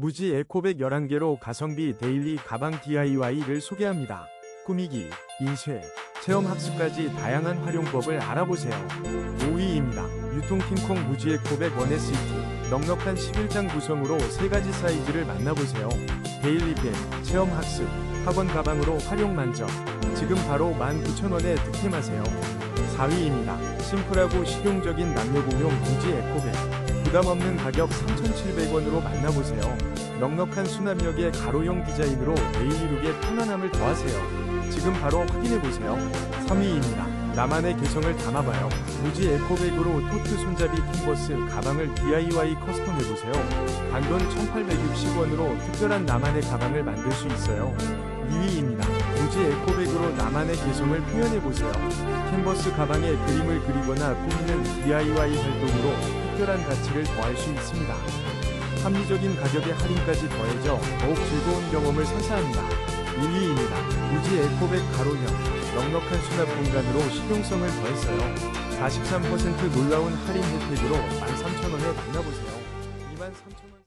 무지 에코백 11개로 가성비 데일리 가방 DIY를 소개합니다. 꾸미기, 인쇄, 체험 학습까지 다양한 활용법을 알아보세요. 5위입니다. 유통킹콩 무지 에코백 원에시티 넉넉한 11장 구성으로 3가지 사이즈를 만나보세요. 데일리백, 체험 학습, 학원 가방으로 활용 만점. 지금 바로 19,000원에 득템하세요. 4위입니다. 심플하고 실용적인 남녀 공용 무지 에코백. 부담 없는 가격 3,700원으로 만나보세요. 넉넉한 수납력의 가로형 디자인으로 데일리 룩의 편안함을 더하세요. 지금 바로 확인해보세요. 3위입니다. 나만의 개성을 담아봐요. 무지 에코백으로 토트 손잡이 캔버스 가방을 DIY 커스텀해보세요. 단돈 1,860원으로 특별한 나만의 가방을 만들 수 있어요. 2위입니다. 무지 에코백으로 나만의 개성을 표현해보세요. 캔버스 가방에 그림을 그리거나 꾸미는 DIY 활동으로 특별한 가치를 더할 수 있습니다. 합리적인 가격에 할인까지 더해져 더욱 즐거운 경험을 선사합니다. 1위입니다. 무지 에코백 가로형 넉넉한 수납 공간으로 실용성을 더했어요. 43% 놀라운 할인 혜택으로 13,000원에 만나보세요. 23,000원